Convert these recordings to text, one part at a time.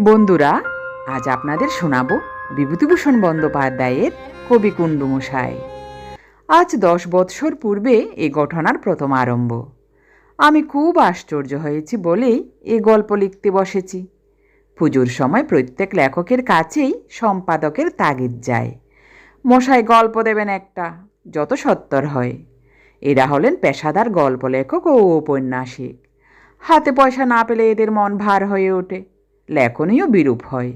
বন্ধুরা, আজ আপনাদের শোনাবো বিভূতিভূষণ বন্দ্যোপাধ্যায়ের কবি কুণ্ডুমশাই আজ দশ বৎসর পূর্বে এ ঘটনার প্রথম আরম্ভ। আমি খুব আশ্চর্য হয়েছি বলেই এ গল্প লিখতে বসেছি। পুজোর সময় প্রত্যেক লেখকের কাছেই সম্পাদকের তাগিদ যায়। মশাই গল্প দেবেন একটা, যত সত্তর হয়। এরা হলেন পেশাদার গল্প লেখক ও ঔপন্যাসিক। হাতে পয়সা না পেলে এদের মন ভার হয়ে ওঠে। লেখনীও বিরূপ হয়।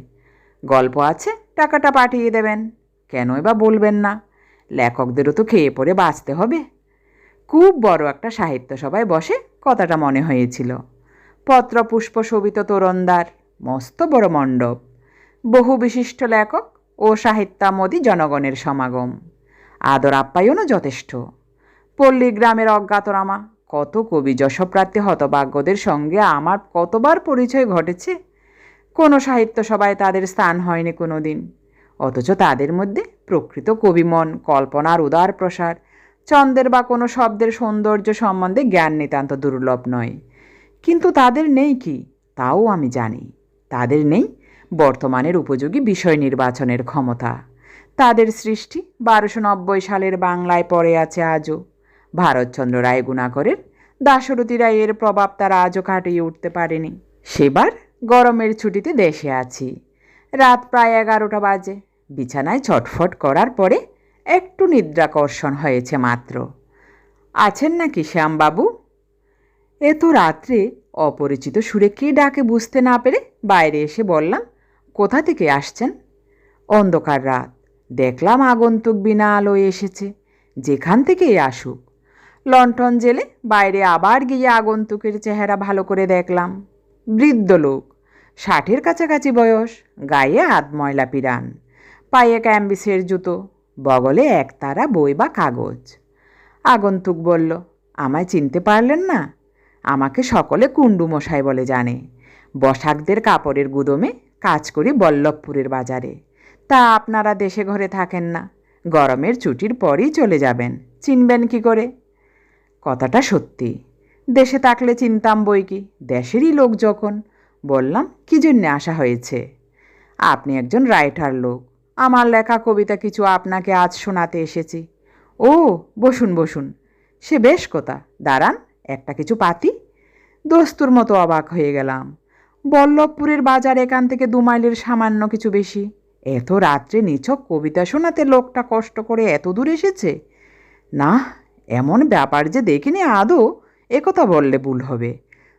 গল্প আছে, টাকাটা পাঠিয়ে দেবেন। কেনই বা বলবেন না? লেখকদেরও তো খেয়ে পড়ে বাঁচতে হবে। খুব বড় একটা সাহিত্য সভায় বসে কথাটা মনে হয়েছিল। পত্র পুষ্প শোভিত তোরণদার, মস্ত বড় মণ্ডপ। বহু বিশিষ্ট লেখক ও সাহিত্যামোদী জনগণের সমাগম। আদর আপ্যায়নও যথেষ্ট। পল্লী গ্রামের অজ্ঞাতরামা কত কবি যশপ্রাপ্তি হতভাগ্যদের সঙ্গে আমার কতবার পরিচয় ঘটেছে কোনো সাহিত্য সভায় তাদের স্থান হয়নি কোনো দিন অথচ তাদের মধ্যে প্রকৃত কবিমন কল্পনার উদার প্রসার চন্দ্রের বা কোনো শব্দের সৌন্দর্য সম্বন্ধে জ্ঞান নিতান্ত দুর্লভ নয়। কিন্তু তাদের নেই কি, তাও আমি জানি। তাদের নেই বর্তমানের উপযোগী বিষয় নির্বাচনের ক্ষমতা। তাদের সৃষ্টি বারোশো নব্বই সালের বাংলায় পড়ে আছে আজও। ভারতচন্দ্র রায় গুণাকরের দাশরথী রায়ের প্রভাব তারা আজও কাটিয়ে উঠতে পারেনি। সেবার গরমের ছুটিতে দেশে আছি। রাত প্রায় এগারোটা বাজে। বিছানায় ছটফট করার পরে একটু নিদ্রাকর্ষণ হয়েছে মাত্র। আছেন নাকি শ্যামবাবু? এত রাত্রে অপরিচিত সুরে কে ডাকে বুঝতে না পেরে বাইরে এসে বললাম, কোথা থেকে আসছেন? অন্ধকার রাত। দেখলাম আগন্তুক বিনা আলোয় এসেছে। যেখান থেকেই আসুক। লণ্ঠন জেলে বাইরে আবার গিয়ে আগন্তুকের চেহারা ভালো করে দেখলাম। বৃদ্ধ লোক ষাটের কাছাকাছি বয়স, গায়ে আধ ময়লা পিরান, পায়ে ক্যাম্বিসের জুতো, বগলে একতারা বই বা কাগজ। আগন্তুক বলল, আমায় চিনতে পারলেন না? আমাকে সকলে কুণ্ডু মশাই বলে জানে। বসাকদের কাপড়ের গুদমে কাজ করি বল্লভপুরের বাজারে। তা আপনারা দেশে ঘরে থাকেন না। গরমের ছুটির পরই চলে যাবেন। চিনবেন কি করে? কথাটা সত্যি। দেশে থাকলে চিনতাম বই কি? দেশেরই লোক যখন বললাম, কি জন্যে আসা হয়েছে? আপনি একজন রাইটার লোক। আমার লেখা কবিতা কিছু আপনাকে আজ শোনাতে এসেছি। ও, বসুন বসুন। সে বেশ কথা। দাঁড়ান, একটা কিছু পাতি। দস্তুর মতো অবাক হয়ে গেলাম। বল্লভপুরের বাজার এখান থেকে দু মাইলের সামান্য কিছু বেশি। এত রাত্রে নিছক কবিতা শোনাতে লোকটা কষ্ট করে এত দূর এসেছে? না এমন ব্যাপার যে দেখিনি আদৌ একথা বললে ভুল হবে।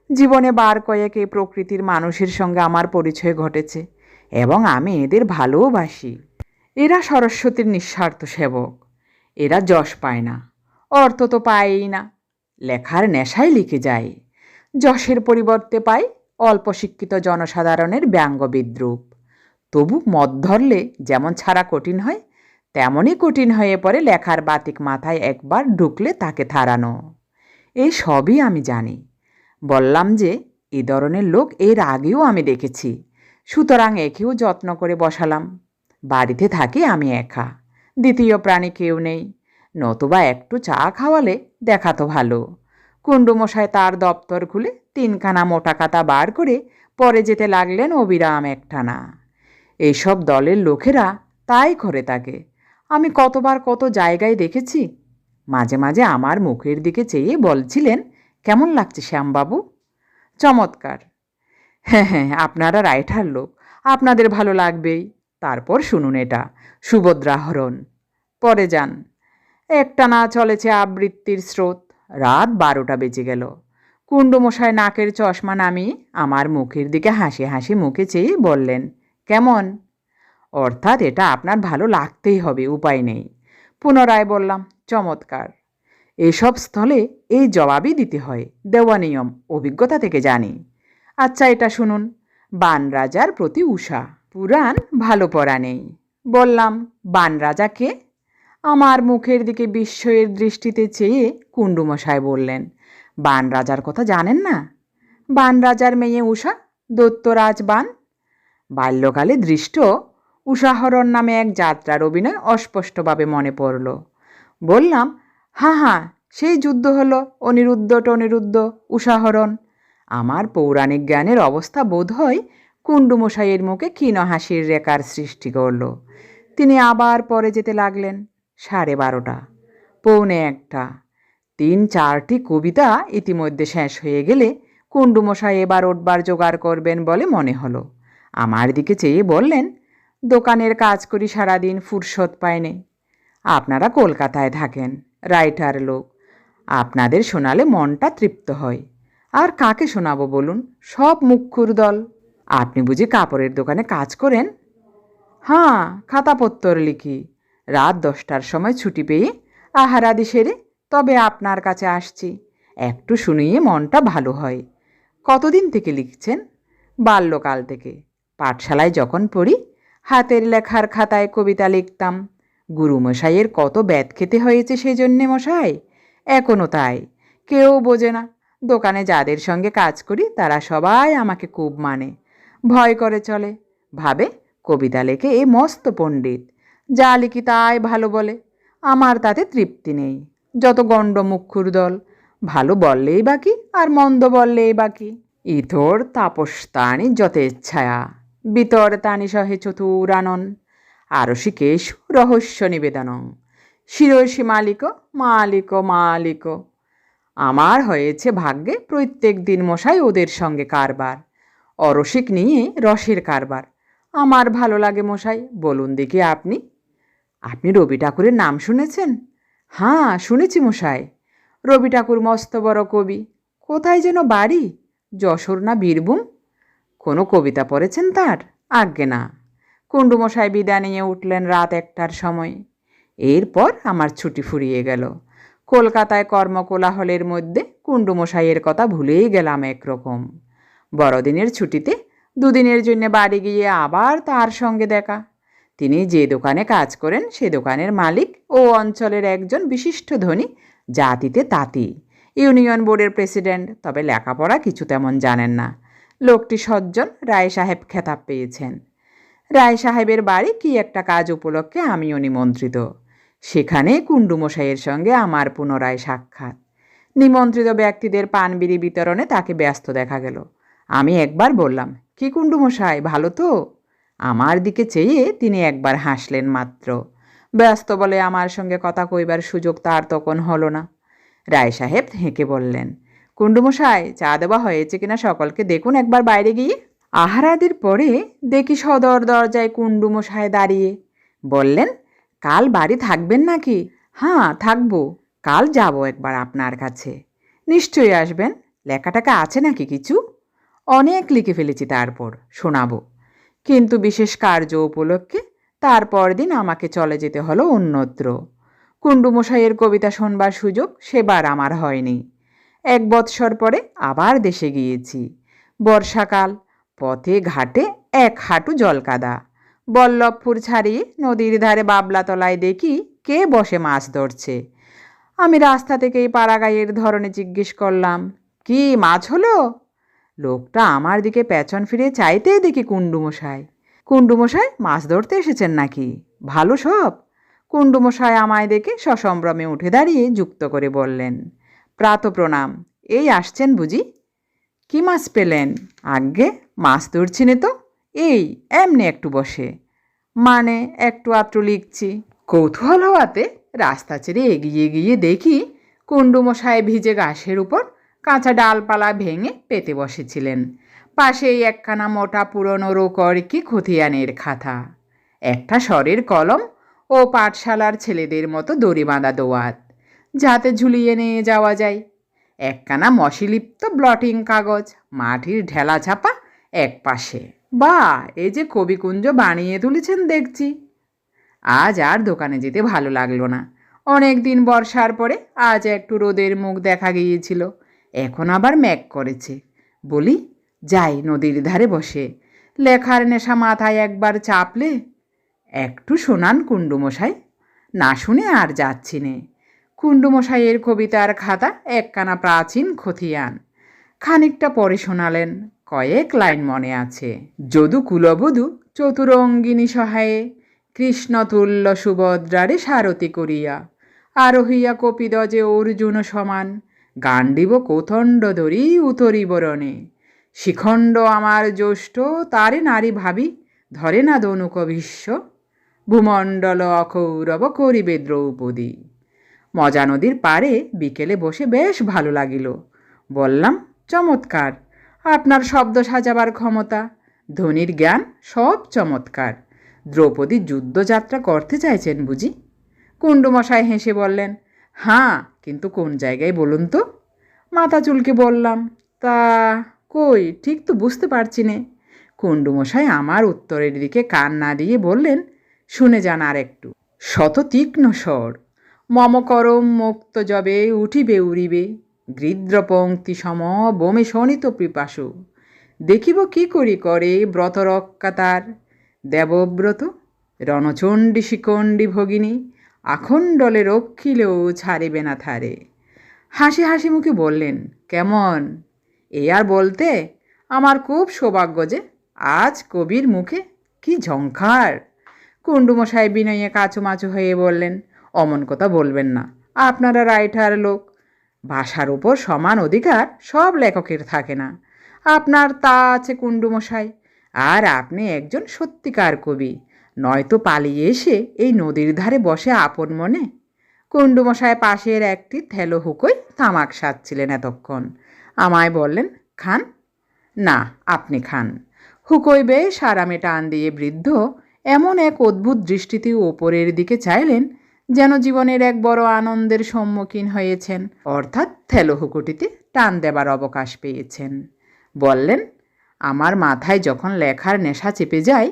জীবনে বার কয়েক এই প্রকৃতির মানুষের সঙ্গে আমার পরিচয় ঘটেছে এবং আমি এদের ভালোবাসি। এরা সরস্বতীর নিঃস্বার্থ সেবক। এরা যশ পায় না, অর্থ তো পায়ই না, লেখার নেশায় লিখে যায়। যশের পরিবর্তে পায় অল্প শিক্ষিত জনসাধারণের ব্যঙ্গ বিদ্রুপ। তবু মদ ধরলে যেমন ছাড়া কঠিন হয়, তেমনই কঠিন হয়ে পড়ে লেখার বাতিক মাথায় একবার ঢুকলে তাকে থারানো। এই সবই আমি জানি। বললাম যে, এ ধরনের লোক এর আগেও আমি দেখেছি। সুতরাং একেও যত্ন করে বসালাম। বাড়িতে থাকি আমি একা। দ্বিতীয় প্রাণী কেউ নেই। নতুবা একটু চা খাওয়ালে দেখাতো ভালো। কুণ্ডুমশাই তার দপ্তর খুলে তিনখানা মোটা কাতা বার করে পরে যেতে লাগলেন অবিরাম একটানা। এইসব দলের লোকেরা তাই করে তাকে। আমি কতবার কত জায়গায় দেখেছি। মাঝে মাঝে আমার মুখের দিকে চেয়ে বলছিলেন কেমন লাগছে শ্যামবাবু? চমৎকার। হ্যাঁ হ্যাঁ আপনারা রাইটার লোক, আপনাদের ভালো লাগবেই। তারপর শুনুন এটা, সুভদ্রাহরণ। পরে যান। একটানা চলেছে আবৃত্তির স্রোত, রাত বারোটা বেজে গেল। কুণ্ডমশায় নাকের চশমা নামিয়ে আমার মুখের দিকে হাসি হাসি মুখে চেয়ে বললেন, কেমন? অর্থাৎ এটা আপনার ভালো লাগতেই হবে, উপায় নেই। পুনরায় বললাম, চমৎকার। এসব স্থলে এই জবাবই দিতে হয়, দেওয়া নিয়ম, অভিজ্ঞতা থেকে জানি। আচ্ছা এটা শুনুন। বান রাজার প্রতি উষা, পুরাণ ভালো পড়া নেই। বললাম, বান রাজাকে আমার মুখের দিকে বিস্ময়ের দৃষ্টিতে চেয়ে কুণ্ডুমশাই বললেন, বান রাজার কথা জানেন না? বান রাজার মেয়ে উষা দত্তরাজ বান? বাল্যকালে দৃষ্ট, উষাহরণ নামে এক যাত্রার অভিনয় অস্পষ্টভাবে মনে পড়ল। বললাম হ্যাঁ হ্যাঁ সেই যুদ্ধ হলো অনিরুদ্ধ টনিরুদ্ধ উষাহরণ। আমার পৌরাণিক জ্ঞানের অবস্থা বোধ হয় কুণ্ডুমশাইয়ের মুখে ক্ষীণ হাসির রেখার সৃষ্টি করল। তিনি আবার পরে যেতে লাগলেন, সাড়ে বারোটা, পৌনে একটা। তিন চারটি কবিতা ইতিমধ্যে শেষ হয়ে গেলে কুণ্ডুমশাই এবার উঠবার জোগাড় করবেন বলে মনে হলো। আমার দিকে চেয়ে বললেন, দোকানের কাজ করি সারাদিন, ফুরসত পায়নি আপনারা কলকাতায় থাকেন। রাইটার লোক। আপনাদের শোনালে মনটা তৃপ্ত হয়। আর কাকে শোনাবো বলুন? সব মুখ্যুর দল। আপনি বুঝি কাপড়ের দোকানে কাজ করেন? হ্যাঁ খাতাপত্তর লিখি। রাত দশটার সময় ছুটি পেয়ে আহারাদি সেরে তবে আপনার কাছে আসছি। একটু শুনিয়ে মনটা ভালো হয়। কতদিন থেকে লিখছেন? বাল্যকাল থেকে। পাঠশালায় যখন পড়ি, হাতের লেখার খাতায় কবিতা লিখতাম। গুরুমশাইয়ের কত ব্যাত খেতে হয়েছে সেই জন্যে মশাই? এখনও তাই। কেউ বোঝে না। দোকানে যাদের সঙ্গে কাজ করি, তারা সবাই আমাকে খুব মানে। ভয় করে চলে। ভাবে, কবিতা লেখে এ মস্ত পণ্ডিত। যা লিখি তাই ভালো বলে। আমার তাতে তৃপ্তি নেই। যত গণ্ড মুখ্যুর দল। ভালো বললেই বাকি আর মন্দ বললেই বাকি ইথর, তাপস, তানি যথেচ্ছায়া বিতর, তানি সহে চতুরানন। আরশিকেশ রহস্য নিবেদনং। শিরসি মালিক মালিক মালিক। আমার হয়েছে ভাগ্যে প্রত্যেক দিন মশাই ওদের সঙ্গে কারবার। অরসিক নিয়ে রসের কারবার। আমার ভালো লাগে মশাই, বলুন দেখি আপনি। আপনি রবি ঠাকুরের নাম শুনেছেন? হ্যাঁ শুনেছি মশাই। রবি ঠাকুর মস্ত বড় কবি। কোথায় যেন বাড়ি? যশোর না বীরভূম? কোনো কবিতা পড়েছেন তার? আজ্ঞে না। কুণ্ডুমশাই বিদায় নিয়ে উঠলেন রাত একটার সময়। এরপর আমার ছুটি ফুরিয়ে গেল। কলকাতায় কর্মকোলাহলের মধ্যে কুণ্ডুমশাইয়ের কথা ভুলেই গেলাম একরকম। বড়দিনের ছুটিতে দুদিনের জন্য বাড়ি গিয়ে আবার তার সঙ্গে দেখা। তিনি যে দোকানে কাজ করেন, সে দোকানের মালিক ও অঞ্চলের একজন বিশিষ্ট ধনী, জাতিতে তাঁতি। ইউনিয়ন বোর্ডের প্রেসিডেন্ট, তবে লেখাপড়া কিছু তেমন জানেন না। লোকটি সজ্জন রায় সাহেব খেতাব পেয়েছেন। রায় সাহেবের বাড়ি কি একটা কাজ উপলক্ষে আমিও নিমন্ত্রিত। সেখানে কুণ্ডুমশাইয়ের সঙ্গে আমার পুনরায় সাক্ষাৎ। নিমন্ত্রিত ব্যক্তিদের পান বিড়ি বিতরণে তাকে ব্যস্ত দেখা গেল। আমি একবার বললাম, কি কুণ্ডুমশাই, ভালো তো? আমার দিকে চেয়ে তিনি একবার হাসলেন মাত্র। ব্যস্ত বলে আমার সঙ্গে কথা কইবার সুযোগ তার তখন হলো না। রায় সাহেব হেঁকে বললেন, কুণ্ডুমশাই, চা দেওয়া হয়েছে কিনা সকলকে দেখুন একবার বাইরে গিয়ে। আহারাদির পরে দেখি সদর দরজায় কুণ্ডুমশাই দাঁড়িয়ে। বললেন, কাল বাড়ি থাকবেন নাকি? হ্যাঁ থাকব। কাল যাব একবার আপনার কাছে। নিশ্চয়ই আসবেন। লেখাটাকা আছে নাকি কিছু? অনেক লিখে ফেলেছি তারপর, শোনাবো। কিন্তু বিশেষ কার্য উপলক্ষে তারপর দিন আমাকে চলে যেতে হলো অন্যত্র। কুণ্ডুমশাইয়ের কবিতা শোনবার সুযোগ সেবার আমার হয়নি। এক বৎসর পরে আবার দেশে গিয়েছি। বর্ষাকাল পথে ঘাটে এক হাঁটু জলকাদা। বল্লভপুর ছাড়িয়ে নদীর ধারে বাবলাতলায় দেখি কে বসে মাছ ধরছে। আমি রাস্তা থেকেই পাড়াগাইয়ের ধরনে জিজ্ঞেস করলাম, কি মাছ হলো? লোকটা আমার দিকে পেছন ফিরে চাইতেই দেখি কুণ্ডুমশাই। কুণ্ডুমশাই, মাছ ধরতে এসেছেন নাকি? ভালো সব? কুণ্ডুমশাই আমায় দেখে সসম্ভ্রমে উঠে দাঁড়িয়ে যুক্ত করে বললেন প্রাত প্রণাম এই আসছেন বুঝি? কি মাছ পেলেন? আজ্ঞে? মাছ ধরছিনে তো? এই, এমনি একটু বসে। মানে একটু আত্রু লিখছি। কৌতূহল হওয়াতে রাস্তা ছেড়ে এগিয়ে গিয়ে দেখি কুণ্ডুমশাই ভিজে ঘাসের উপর কাঁচা ডালপালা ভেঙে পেতে বসেছিলেন। পাশেই একখানা মোটা পুরনো রোকরকি খতিয়ানের খাতা। একটা স্বরের কলম ও পাঠশালার ছেলেদের মতো দড়ি বাঁধা দোয়াত, যাতে ঝুলিয়ে নিয়ে যাওয়া যায়। একখানা মশিলিপ্ত ব্লটিং কাগজ, মাটির ঢেলা ছাপা এক পাশে। বা এই যে কবিকুঞ্জ বানিয়ে তুলেছেন দেখছি। আজ আর দোকানে যেতে ভালো লাগল না। অনেক দিন বর্ষার পরে আজ একটু রোদের মুখ দেখা গিয়েছিল। এখন আবার ম্যাক করেছে। বলি, যাই নদীর ধারে বসে। লেখার নেশা মাথায় একবার চাপলে একটু শোনান কুণ্ডুমশাই। না শুনে আর যাচ্ছি নে। কুণ্ডুমশাইয়ের কবিতার খাতা একখানা প্রাচীন খতিয়ান। খানিকটা পরে শোনালেন। কয়েক লাইন মনে আছে। যদু কুলবধূ চতুরঙ্গিনী সহায়ে কৃষ্ণতুল্য সুভদ্রারে সারথি করিয়া, আরোহিয়া কপিদজে অর্জুন সমান গান্ডিব কোথণ্ড ধরি উতরিবরণে শিখণ্ড আমার জ্যৈষ্ঠ, তারে নারী ভাবি, ধরে না দনুক ভীষ্ম, ভূমণ্ডল অকৌরব করিবে দ্রৌপদী। মজা নদীর পারে বিকেলে বসে বেশ ভালো লাগিল। বললাম, চমৎকার! আপনার শব্দ সাজাবার ক্ষমতা। ধ্বনির জ্ঞান সব চমৎকার। দ্রৌপদী যুদ্ধযাত্রা করতে চাইছেন বুঝি? কুণ্ডুমশাই হেসে বললেন হ্যাঁ কিন্তু কোন জায়গায় বলুন তো? মাথা চুলকে বললাম, তা কই, ঠিক তো বুঝতে পারছি নে। কুণ্ডুমশাই আমার উত্তরের দিকে কান না দিয়ে বললেন, শুনে যান আর একটু শত তীক্ষ্ণ স্বর। মম করম মুক্ত যবে উঠিবে উড়িবে। গৃদ্র পঙ্ক্তি সম বমে শোণিত পিপাসু। দেখিব কি করি করে ব্রত রক্ষা তার দেবব্রত, রণচণ্ডী শিকণ্ডী ভগিনী আখণ্ডলে রক্ষিলেও ছাড়িবে না থারে হাসি হাসি মুখে বললেন, কেমন? এ আর বলতে আমার খুব সৌভাগ্য যে আজ কবির মুখে কি ঝঙ্কার কুণ্ডুমশাই বিনয়ে কাচুমাচু হয়ে বললেন, অমন কথা বলবেন না। আপনারা রাইটার লোক ভাষার উপর সমান অধিকার সব লেখকের থাকে না। আপনার তা আছে কুণ্ডুমশাই। আর আপনি একজন সত্যিকার কবি। নয়তো পালিয়ে এসে এই নদীর ধারে বসে আপন মনে। কুণ্ডুমশাই পাশের একটি থেলো হুকোই তামাক সাজছিলেন এতক্ষণ। আমায় বললেন, খান? না, আপনি খান। হুকোই বেশ আরামে টান দিয়ে বৃদ্ধ এমন এক অদ্ভুত দৃষ্টিতে ওপরের দিকে চাইলেন যেন জীবনের এক বড় আনন্দের সম্মুখীন হয়েছেন। অর্থাৎ থেলো হুকুটিতে টান দেবার অবকাশ পেয়েছেন। বললেন, আমার মাথায় যখন লেখার নেশা চেপে যায়,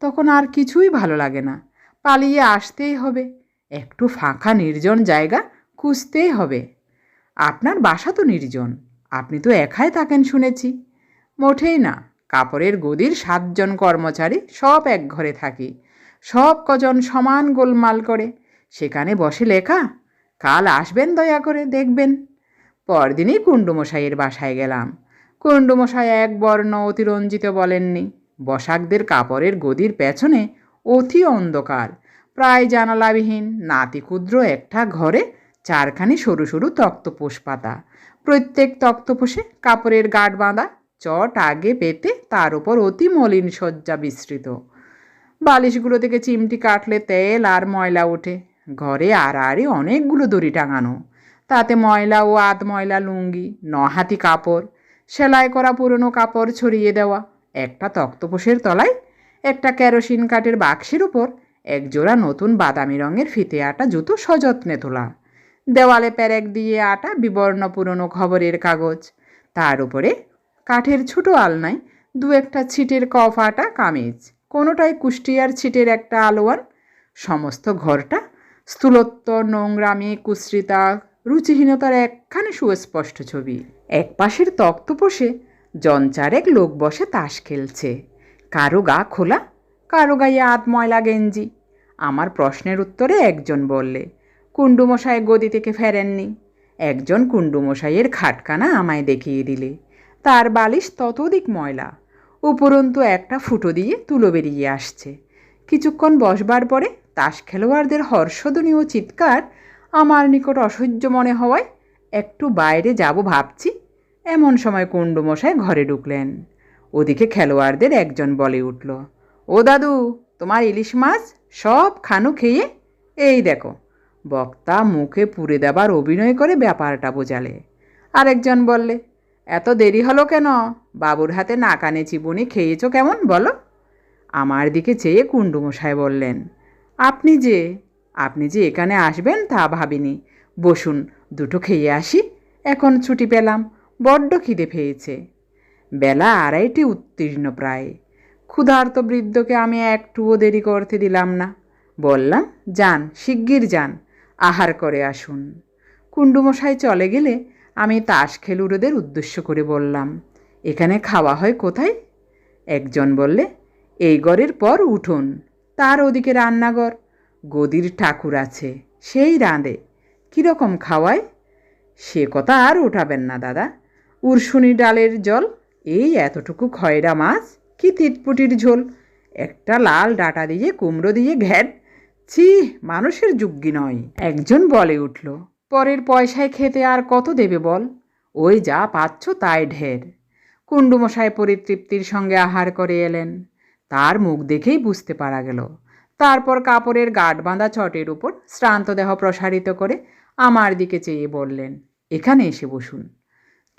তখন আর কিছুই ভালো লাগে না। পালিয়ে আসতেই হবে। একটু ফাঁকা নির্জন জায়গা খুঁজতেই হবে। আপনার বাসা তো নির্জন। আপনি তো একাই থাকেন শুনেছি। মোটেই না। কাপড়ের গদির সাতজন কর্মচারী সব এক ঘরে থাকি। সব কজন সমান গোলমাল করে। সেখানে বসে লেখা, কাল আসবেন দয়া করে দেখবেন। পরদিনই কুণ্ডুমশাইয়ের বাসায় গেলাম। কুণ্ডুমশাই এক বর্ণ অতিরঞ্জিত বলেননি, বসাকদের কাপড়ের গদির পেছনে অতি অন্ধকার, প্রায় জানালাবিহীন নাতি ক্ষুদ্র একটা ঘরে চারখানি সরু সরু তক্তপোষ পাতা প্রত্যেক তক্তপোষে কাপড়ের গাঁট বাঁধা, চট আগে পেতে তার উপর অতি মলিন শয্যা বিস্তৃত। বালিশগুলো থেকে চিমটি কাটলে তেল আর ময়লা ওঠে। ঘরে আড়াআড়ি অনেকগুলো দড়ি টাঙানো। তাতে ময়লা ও আধ ময়লা লুঙ্গি, নহাতি কাপড়, সেলাই করা পুরনো কাপড় ছড়িয়ে দেওয়া, একটা তক্তপোষের তলায়, একটা কেরোসিন কাঠের বাক্সের উপর, একজোড়া নতুন বাদামি রঙের ফিতে আটা জুতো সযত্নে তোলা। দেওয়ালে প্যারেক দিয়ে আটা বিবর্ণ পুরনো খবরের কাগজ। তার উপরে কাঠের ছোট আলনায় দু একটা ছিটের কফ আটা, কামিজ। কোনোটাই কুষ্টিয়ার ছিটের একটা আলোয়ান। সমস্ত ঘরটা স্থূলত্ব, নোংরামি, কুশ্রিতা, রুচিহীনতার একখানে সুস্পষ্ট ছবি। এক পাশের তক্তপোষে জনচারেক লোক বসে তাস খেলছে। কারও গা খোলা, কারও গায়ে আধ ময়লা গেঞ্জি। আমার প্রশ্নের উত্তরে একজন বললে, কুণ্ডুমশাই গদি থেকে ফেরেননি। একজন কুণ্ডুমশাইয়ের খাটকানা আমায় দেখিয়ে দিলে। তার বালিশ ততোধিক ময়লা, উপরন্তু একটা ফুটো দিয়ে তুলো বেরিয়ে আসছে। কিছুক্ষণ বসবার পরে তাস খেলোয়াড়দের হর্ষধ্বনীয় চিৎকার আমার নিকট অসহ্য মনে হওয়ায় একটু বাইরে যাব ভাবছি। এমন সময় কুণ্ডুমশাই ঘরে ঢুকলেন। ওদিকে খেলোয়াড়দের একজন বলে উঠল, ও দাদু, তোমার ইলিশ মাছ সব খানু খেয়ে? এই দেখো, বক্তা মুখে পুড়ে দেবার অভিনয় করে ব্যাপারটা বোঝালে। আরেকজন বললে, এত দেরি হলো কেন? বাবুর হাতে নাকানে চিবুনি খেয়েছো কেমন বলো? আমার দিকে চেয়ে কুণ্ডুমশাই বললেন আপনি যে আপনি যে এখানে আসবেন তা ভাবিনি। বসুন, দুটো খেয়ে আসি। এখন ছুটি পেলাম, বড্ড খিদে পেয়েছে। বেলা আড়াইটি উত্তীর্ণ প্রায়। ক্ষুধার্ত বৃদ্ধকে আমি একটুও দেরি করতে দিলাম না। বললাম, যান, শিগগির যান, আহার করে আসুন। কুণ্ডুমশাই চলে গেলে আমি তাস খেলুড়োদের উদ্দেশ্য করে বললাম, এখানে খাওয়া হয় কোথায়? একজন বললে, এই ঘরের পর উঠুন তার ওদিকে রান্নাঘর। গদির ঠাকুর আছে, সেই রাঁধে। কীরকম খাওয়ায়? সে কথা আর উঠাবেন না, দাদা। উরশুনি ডালের জল, এই এতটুকু খয়রা মাছ? কি তিটপুটির ঝোল? একটা লাল ডাটা দিয়ে, কুমড়ো দিয়ে ঘ্যাট। ছি, মানুষের যুগ্গি নয়। একজন বলে উঠল, পরের পয়সায় খেতে আর কত দেবে বল? ওই যা পাচ্ছ তাই ঢের। কুণ্ডুমশাই পরিতৃপ্তির সঙ্গে আহার করে এলেন। তার মুখ দেখেই বুঝতে পারা গেল। তারপর কাপড়ের গাঁট বাঁধা চটের উপর শ্রান্ত দেহ প্রসারিত করে আমার দিকে চেয়ে বললেন, এখানে এসে বসুন।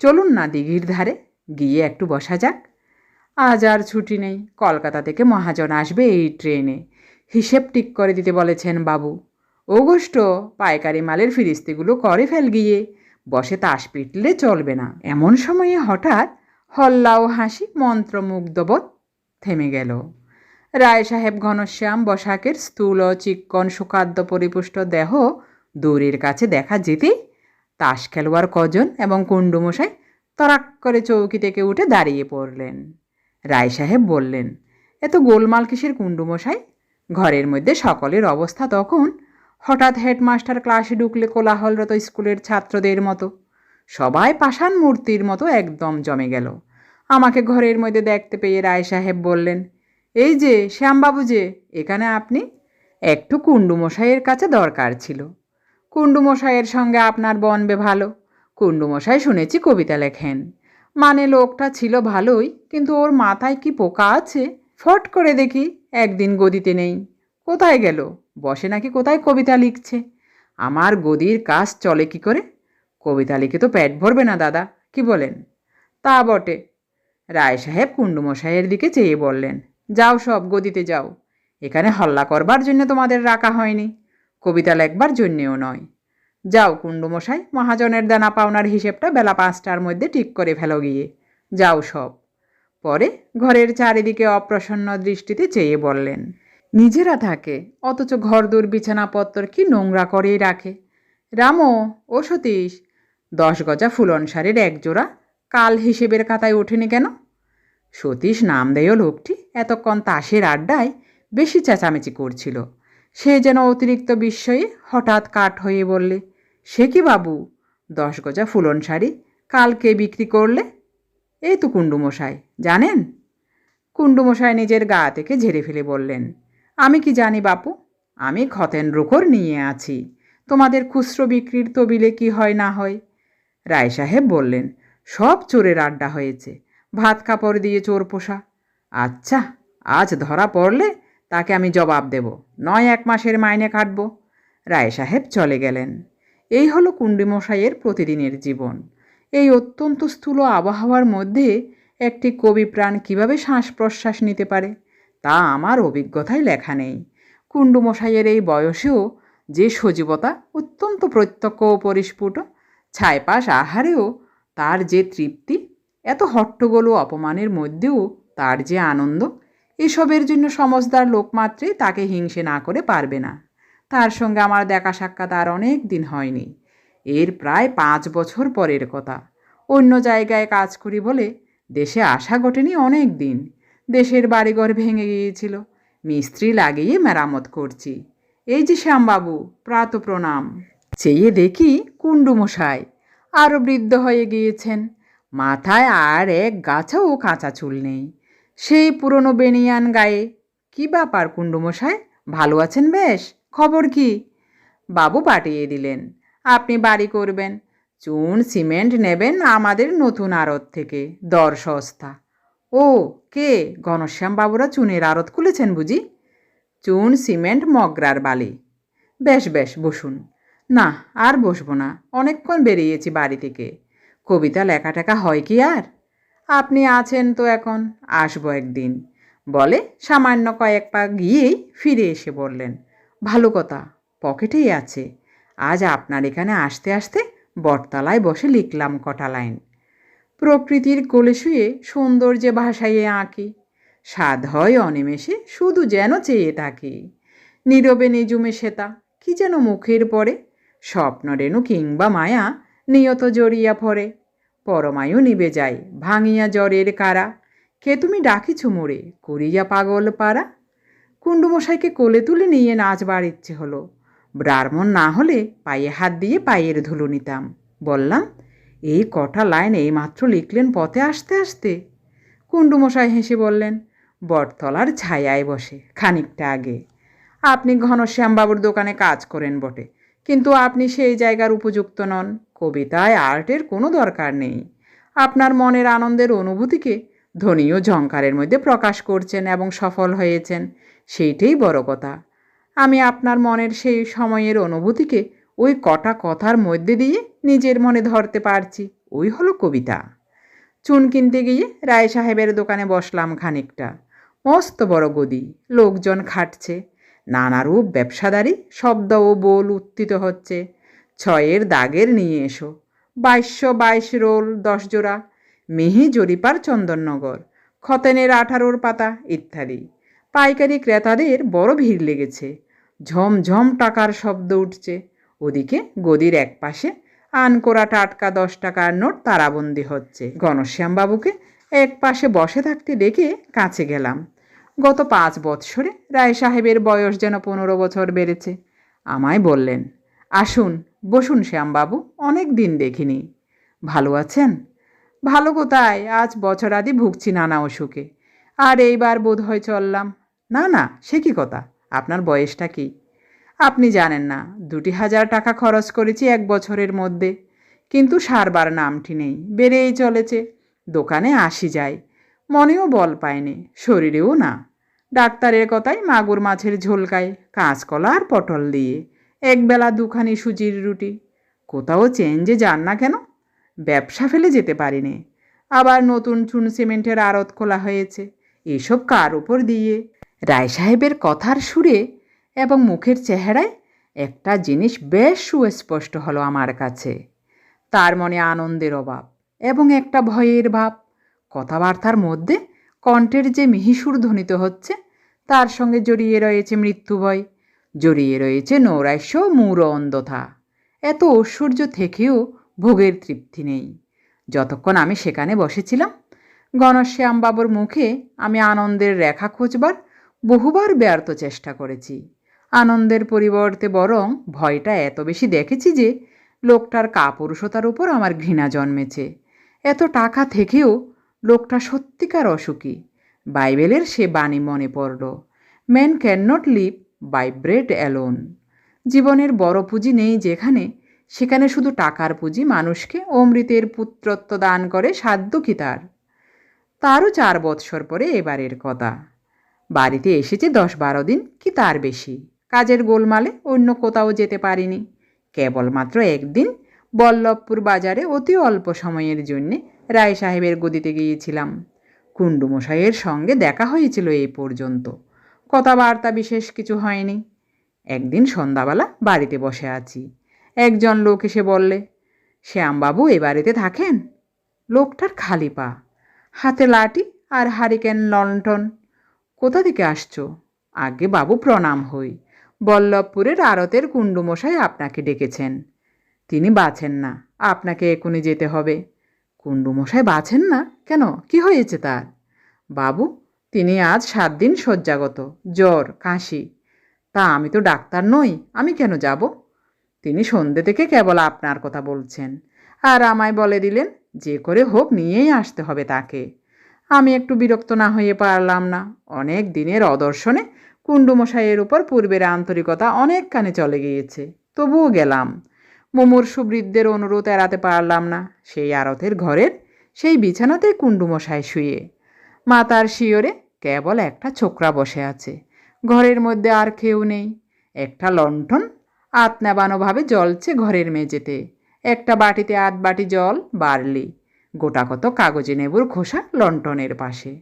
চলুন না দিঘির ধারে, গিয়ে একটু বসা যাক। আজ আর ছুটি নেই, কলকাতা থেকে মহাজন আসবে এই ট্রেনে। হিসেব ঠিক করে দিতে বলেছেন বাবু। ওগোষ্ট পাইকারি মালের ফিরিস্তিগুলো করে ফেল গিয়ে। বসে তাস পিটলে চলবে না। এমন সময়ে হঠাৎ হল্লা ও হাসি, মন্ত্রমুগ্ধবোধ থেমে গেল। রায় সাহেব ঘনশ্যাম, বসাকের স্থূল ও চিক্কণ সুখাদ্য পরিপুষ্ট দেহ দূরের কাছে দেখা যেতেই তাস খেলোয়াড় কজন এবং কুণ্ডুমশাই তরাক করে চৌকি থেকে উঠে দাঁড়িয়ে পড়লেন। রায় সাহেব বললেন, এত গোলমাল কিসের কুণ্ডুমশাই? ঘরের মধ্যে সকলের অবস্থা তখন? হঠাৎ হেডমাস্টার ক্লাসে ঢুকলে কোলাহলরত স্কুলের ছাত্রদের মতো। সবাই পাষাণ মূর্তির মতো একদম জমে গেল। আমাকে ঘরের মধ্যে দেখতে পেয়ে রায় সাহেব বললেন, এই যে, শ্যামবাবু যে, এখানে আপনি? একটু কুণ্ডুমশাইয়ের কাছে দরকার ছিল। কুণ্ডুমশাইয়ের সঙ্গে আপনার বনবে ভালো। কুণ্ডুমশাই শুনেছি কবিতা লেখেন। মানে লোকটা ছিল ভালোই, কিন্তু ওর মাথায় কি পোকা আছে? ফট করে দেখি, একদিন গদিতে নেই। কোথায় গেল? বসে নাকি কোথায় কবিতা লিখছে? আমার গদির কাজ চলে কি করে? কবিতা লিখে তো পেট ভরবে না দাদা, কি বলেন? তা বটে। রায় সাহেব কুণ্ডুমশাইয়ের দিকে চেয়ে বললেন, যাও সব, গদিতে যাও। এখানে হল্লা করবার জন্য তোমাদের রাখা হয়নি, কবিতা লেখবার জন্যেও নয়। যাও কুণ্ডুমশাই, মহাজনের দানা পাওনার হিসেবটা বেলা পাঁচটার মধ্যে ঠিক করে ফেলো গিয়ে। যাও সব। পরে ঘরের চারিদিকে অপ্রসন্ন দৃষ্টিতে চেয়ে বললেন, নিজেরা থাকে, অথচ ঘরদোর, বিছানাপত্তর কি নোংরা করেই রাখে। রামো, ও সতীশ, দশ গজা ফুলন শাড়ির একজোড়া কাল হিসেবের খাতায় ওঠেনি কেন? সতীশ নামদেয় লোকটি এতক্ষণ তাসের আড্ডায় বেশি চেঁচামেচি করছিল। সে যেন অতিরিক্ত বিস্ময়ে হঠাৎ কাঠ হয়ে বললে, সে কি বাবু? দশ গজা ফুলন শাড়ি কালকে বিক্রি করলে? এই তো কুণ্ডুমশাই, জানেন? কুণ্ডুমশাই নিজের গা থেকে ঝেড়ে ফেলে বললেন, আমি কি জানি বাপু? আমি খতেন রুখর নিয়ে আছি। তোমাদের খুচরো বিক্রির তবিলে কি হয় না হয়? রায় সাহেব বললেন, সব চোরের আড্ডা হয়েছে। ভাত কাপড় দিয়ে চোর পোষা। আচ্ছা আজ ধরা পড়লে তাকে আমি জবাব দেব। নয় এক মাসের মাইনে কাটব। রায় সাহেব চলে গেলেন। এই হলো কুণ্ডিমশাইয়ের প্রতিদিনের জীবন। এই অত্যন্ত স্থূল আবহাওয়ার মধ্যে একটি কবি প্রাণ কীভাবে শ্বাস প্রশ্বাস নিতে পারে, তা আমার অভিজ্ঞতায় লেখা নেই। কুণ্ডুমশাইয়ের এই বয়সেও যে সজীবতা অত্যন্ত প্রত্যক্ষ ও পরিস্ফুট, ছাইপাশ আহারেও তার যে তৃপ্তি এত হট্টগোল ও অপমানের মধ্যেও তার যে আনন্দ, এসবের জন্য সমজদার লোকমাত্রে তাকে হিংসে না করে পারবে না। তার সঙ্গে আমার দেখা সাক্ষাৎ আর অনেক দিন হয়নি। এর প্রায় পাঁচ বছর পরের কথা। অন্য জায়গায় কাজ করি বলে দেশে আসা ঘটেনি অনেক দিন। দেশের বাড়িঘর ভেঙে গিয়েছিল। মিস্ত্রি লাগিয়ে মেরামত করছি। এই যে শ্যামবাবু প্রাত প্রণাম চেয়ে দেখি কুণ্ডুমশাই আরও বৃদ্ধ হয়ে গিয়েছেন। মাথায় আর এক গাছাও কাঁচা চুল নেই। সেই পুরনো বেনিয়ান গায়ে। কি ব্যাপার কুণ্ডুমশাই? ভালো আছেন বেশ? খবর কি? বাবু পাঠিয়ে দিলেন। আপনি বাড়ি করবেন। চুন সিমেন্ট নেবেন আমাদের নতুন আড়ত থেকে দর সস্তা ও, কে? বাবুরা চুনের আড়ত খুলেছেন বুঝি? চুন সিমেন্ট মগরার বালি। বেশ বেশ, বসুন। না, আর বসবো না। অনেকক্ষণ বেরিয়েছি বাড়ি থেকে। কবিতা লেখা টেখা হয় কি আর? আপনি আছেন তো এখন, আসব একদিন। বলে সামান্য কয়েক পা গিয়েই ফিরে এসে বললেন, ভালো কথা, পকেটেই আছে। আজ আপনার এখানে আসতে আসতে বটতলায় বসে লিখলাম কটা লাইন। প্রকৃতির কোলে শুয়ে সৌন্দর্যে ভাসাইয়ে আঁকি। স্বাদ হয় অনিমেষে, শুধু যেন চেয়ে থাকি। নীরবে নিজুমে শ্বেতা কি যেন মুখের পরে? স্বপ্ন রেণু কিংবা মায়া নিয়ত জড়িয়া পড়ে। পরমায়ু নিবে যায় ভাঙিয়া জ্বরের কারা। কে তুমি ডাকিছ মোড়ে করিয়া পাগল পাড়া কুণ্ডুমশাইকে কোলে তুলে নিয়ে নাচবার ইচ্ছে হলো। ব্রাহ্মণ না হলে পায়ে হাত দিয়ে পায়ের ধুলো নিতাম। বললাম এই কটা লাইন এইমাত্র লিখলেন পথে আসতে আসতে? কুণ্ডুমশাই হেসে বললেন, বটতলার ছায়ায় বসে, খানিকটা আগে। আপনি ঘনশ্যামবাবুর দোকানে কাজ করেন বটে, কিন্তু আপনি সেই জায়গার উপযুক্ত নন। কবিতায় আর্টের কোনো দরকার নেই। আপনার মনের আনন্দের অনুভূতিকে ধ্বনি ও ঝঙ্কারের মধ্যে প্রকাশ করছেন এবং সফল হয়েছেন, সেইটাই বড় কথা। আমি আপনার মনের সেই সময়ের অনুভূতিকে ওই কটা কথার মধ্যে দিয়ে নিজের মনে ধরতে পারছি, ওই হলো কবিতা। চুন কিনতে গিয়ে রায় সাহেবের দোকানে বসলাম খানিকটা। মস্ত বড় গদি, লোকজন খাটছে নানারূপ ব্যবসাদারি, শব্দ ও বোল উত্থিত হচ্ছে। ছয়ের দাগের নিয়ে এসো। বাইশশো বাইশ রোল দশ জোড়া। মিহি জরিপার চন্দননগর। খতেনের আঠারোর পাতা, ইত্যাদি। পাইকারি ক্রেতাদের বড় ভিড় লেগেছে। ঝমঝম টাকার শব্দ উঠছে। ওদিকে গদির এক পাশে আনকোরা টাটকা দশ টাকার নোট তারাবন্দি হচ্ছে। ঘনশ্যামবাবুকে এক পাশে বসে থাকতে দেখে কাছে গেলাম। গত পাঁচ বৎসরে রায় সাহেবের বয়স যেন পনেরো বছর বেড়েছে। আমায় বললেন, আসুন বসুন শ্যামবাবু, অনেক দিন দেখিনি। ভালো আছেন? ভালো কোথায়? আজ বছরাদি ভুগছি নানা অসুখে। আর এইবার বোধ হয় চললাম। না না, সে কি কথা? আপনার বয়সটা কি? আপনি জানেন না, দুটি হাজার টাকা খরচ করেছি এক বছরের মধ্যে। কিন্তু সারবার নামটি নেই, বেড়েই চলেছে। দোকানে আসি যায় মনেও বল পায়নি শরীরেও না। ডাক্তারের কথাই মাগুর মাছের ঝোলকায়, কাঁচকলা আর পটল দিয়ে। একবেলা দুখানি সুজির রুটি। কোথাও চেঞ্জে যান না কেন? ব্যবসা ফেলে যেতে পারিনি। আবার নতুন চুন সিমেন্টের আড়ত খোলা হয়েছে। এসব কার উপর দিয়ে? রায় সাহেবের কথার সুরে এবং মুখের চেহারায় একটা জিনিস বেশ সুস্পষ্ট হলো আমার কাছে। তার মনে আনন্দের অভাব এবং একটা ভয়ের ভাব। কথাবার্তার মধ্যে কণ্ঠের যে মিহিসুর ধ্বনিত হচ্ছে, তার সঙ্গে জড়িয়ে রয়েছে মৃত্যুভয়। জড়িয়ে রয়েছে নৈরাশ্য মূর অন্ধতা এত ঐশ্বর্য থেকেও ভোগের তৃপ্তি নেই। যতক্ষণ আমি সেখানে বসেছিলাম গণশ্যামবাবুর মুখে আমি আনন্দের রেখা খুঁজবার বহুবার ব্যর্থ চেষ্টা করেছি। আনন্দের পরিবর্তে বরং ভয়টা এত বেশি দেখেছি যে, লোকটার কাপুরুষতার উপর আমার ঘৃণা জন্মেছে। এত টাকা থেকেও লোকটা সত্যিকার অসুখী। বাইবেলের সে বাণী মনে পড়ল man can not live by bread alone জীবনের বড় পুঁজি নেই যেখানে, সেখানে শুধু টাকার পুঁজি মানুষকে অমৃতের পুত্রত্ব দান করে সাধ্য কি তার? তারও চার বৎসর পরে এবারের কথা। বাড়িতে এসেছে দশ বারো দিন কি তার বেশি? কাজের গোলমালে অন্য কোথাও যেতে পারিনি। কেবলমাত্র একদিন বল্লভপুর বাজারে অতি অল্প সময়ের জন্যে রায় সাহেবের গদিতে গিয়েছিলাম। কুণ্ডুমশাইয়ের সঙ্গে দেখা হয়েছিল এই পর্যন্ত। কথাবার্তা বিশেষ কিছু হয়নি। একদিন সন্ধ্যাবেলা বাড়িতে বসে আছি। একজন লোক এসে বললে, শ্যামবাবু, এ বাড়িতে থাকেন? লোকটার খালি পা, হাতে লাঠি আর হারিকেন লণ্ঠন। কোথা থেকে আসছো? আগে বাবু প্রণাম হই। বল্লভপুরের আড়তের কুণ্ডুমশাই আপনাকে ডেকেছেন। তিনি বাছেন না, আপনাকে এখনই যেতে হবে। কুণ্ডুমশাই বাছেন না? কেন? কি হয়েছে তার? বাবু তিনি আজ সাত দিন শয্যাগত। জ্বর, কাশি। তা আমি তো ডাক্তার নই, আমি কেন যাব? তিনি সন্ধ্যে থেকে কেবল আপনার কথা বলছেন। আর আমায় বলে দিলেন, যে করে হোক নিয়েই আসতে হবে তাকে। আমি একটু বিরক্ত না হয়ে পারলাম না। অনেক দিনের অদর্শনে কুণ্ডুমশাইয়ের উপর পূর্বের আন্তরিকতা অনেক কানে চলে গিয়েছে, তবুও গেলাম। মুমূর্ষু বৃদ্ধের অনুরোধ এড়াতে পারলাম না, সেই আরতের ঘরের সেই বিছানাতে কুণ্ডুমশাই শুয়ে। মাতার শিওরে কেবল একটা ছোকরা বসে আছে। ঘরের মধ্যে আর কেউ নেই। একটা লণ্ঠন আত নেবানোভাবে জ্বলছে ঘরের মেঝেতে। একটা বাটিতে আধ বাটি জল বার্লি গোটা কত কাগজে নেবুর খোসা লণ্ঠনের পাশে।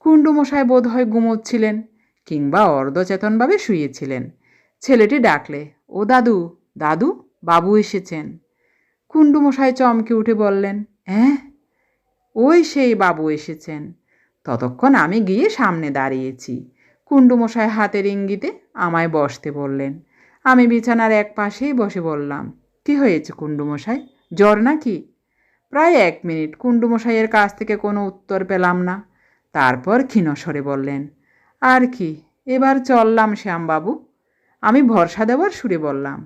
কুণ্ডুমশাই বোধ হয় ঘুমোচ্ছিলেন কিংবা অর্ধচেতনভাবে শুয়েছিলেন। ছেলেটি ডাকলে, ও দাদু দাদু, বাবু এসেছেন। কুণ্ডুমশাই চমকে উঠে বললেন হ্যাঁ ওই সেই বাবু এসেছেন। ততক্ষণ আমি গিয়ে সামনে দাঁড়িয়েছি। কুণ্ডুমশাই হাতের ইঙ্গিতে আমায় বসতে বললেন। আমি বিছানার এক পাশেই বসে বললাম, কি হয়েছে কুণ্ডুমশাই? জ্বর নাকি? প্রায় এক মিনিট কুণ্ডুমশাইয়ের কাছ থেকে কোনো উত্তর পেলাম না। তারপর ক্ষীণস্বরে বললেন, আর কি, এবার চললাম শ্যামবাবু। আমি ভরসা দেওয়ার সুরে বললাম,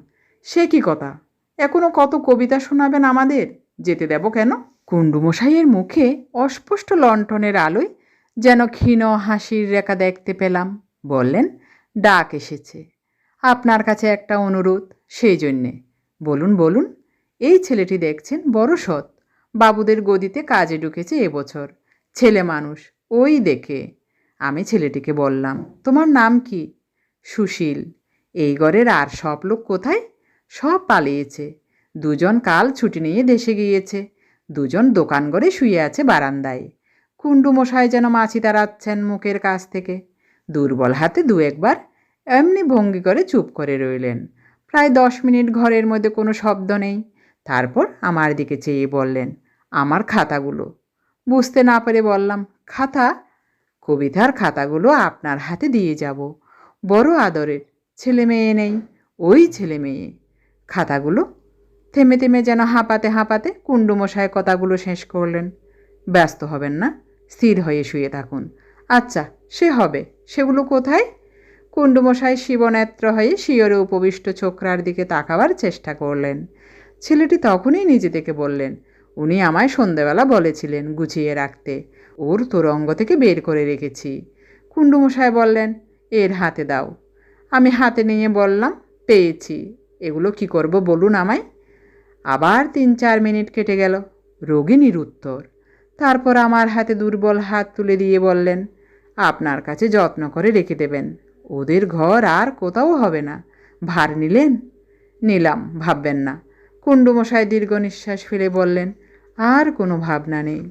সে কি কথা? এখনও কত কবিতা শোনাবেন আমাদের? যেতে দেব কেন? কুণ্ডুমশাইয়ের মুখে অস্পষ্ট লণ্ঠনের আলোয় যেন ক্ষীণ হাসির রেখা দেখতে পেলাম। বললেন, ডাক এসেছে। আপনার কাছে একটা অনুরোধ, সেই জন্যে। বলুন বলুন, এই ছেলেটি দেখছেন বড় সৎ। বাবুদের গদিতে কাজে ঢুকেছে এবছর ছেলে মানুষ, ওই দেখে। আমি ছেলেটিকে বললাম, তোমার নাম কি? সুশীল, এই ঘরের আর সব লোক কোথায়? সব পালিয়েছে। দুজন কাল ছুটি নিয়ে দেশে গিয়েছে। দুজন দোকান ঘরে শুয়ে আছে বারান্দায়। কুণ্ডু মশাই যেন মাছি তাড়াচ্ছেন মুখের কাছ থেকে। দুর্বল হাতে দু একবার এমনি ভঙ্গি করে চুপ করে রইলেন। প্রায় দশ মিনিট ঘরের মধ্যে কোনো শব্দ নেই। তারপর আমার দিকে চেয়ে বললেন, আমার খাতাগুলো। বুঝতে না পেরে বললাম, খাতা? কবিতার খাতাগুলো আপনার হাতে দিয়ে যাব। বড় আদরের, ছেলে মেয়ে নেই, ওই ছেলে মেয়ে। খাতাগুলো থেমে থেমে যেন হাঁপাতে হাঁপাতে কুণ্ডুমশায় কথাগুলো শেষ করলেন। ব্যস্ত হবেন না স্থির হয়ে শুয়ে থাকুন। আচ্ছা সে হবে? সেগুলো কোথায়? কুণ্ডুমশাই শিবনেত্র হয়ে শিয়রে উপবিষ্ট ছোকরার দিকে তাকাবার চেষ্টা করলেন। ছেলেটি তখনই নিজে থেকে বললেন, উনি আমায় সন্ধেবেলা বলেছিলেন গুছিয়ে রাখতে। ওর তোরঙ্গ থেকে বের করে রেখেছি। কুণ্ডুমশাই বললেন, এর হাতে দাও। আমি হাতে নিয়ে বললাম, পেয়েছি। এগুলো কি করব বলুন আমায়? আবার তিন চার মিনিট কেটে গেল। রোগিনীর উত্তর। তারপর আমার হাতে দুর্বল হাত তুলে দিয়ে বললেন, আপনার কাছে যত্ন করে রেখে দেবেন। ওদের ঘর আর কোথাও হবে না। ভার নিলেন? নিলাম, ভাববেন না। কুণ্ডুমশাই দীর্ঘ নিঃশ্বাস ফেলে বললেন, আর কোনো ভাবনা নেই।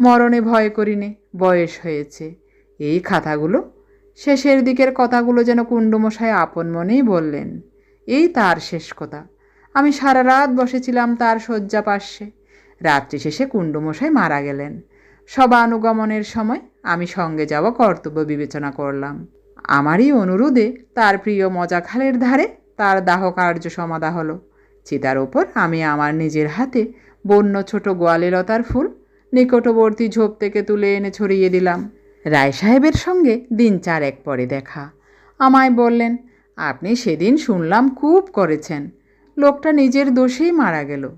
মরণে ভয় করিনে, বয়স হয়েছে। এই খাতাগুলো? শেষের দিকের কথাগুলো যেন কুণ্ডুমশাই আপন মনেই বললেন, এই তার শেষ কথা। আমি সারা রাত বসেছিলাম তার শয্যা পার্শ্বে রাত্রি শেষে কুণ্ডুমশাই মারা গেলেন। সবানুগমনের সময় আমি সঙ্গে যাওয়া কর্তব্য বিবেচনা করলাম। আমারই অনুরোধে তার প্রিয় মজাখালের ধারে তার দাহ কার্য সমাধা হলো। চিতার ওপর আমি আমার নিজের হাতে বন্য ছোট গোয়ালেলতার ফুল নিকটবর্তী ঝোপ থেকে তুলে এনে ছড়িয়ে দিলাম। রায় সাহেবের সঙ্গে দিন চারেক পরে দেখা। আমায় বললেন, আপনি সেদিন শুনলাম খুব করেছেন। লোকটা নিজের দোষেই মারা গেল।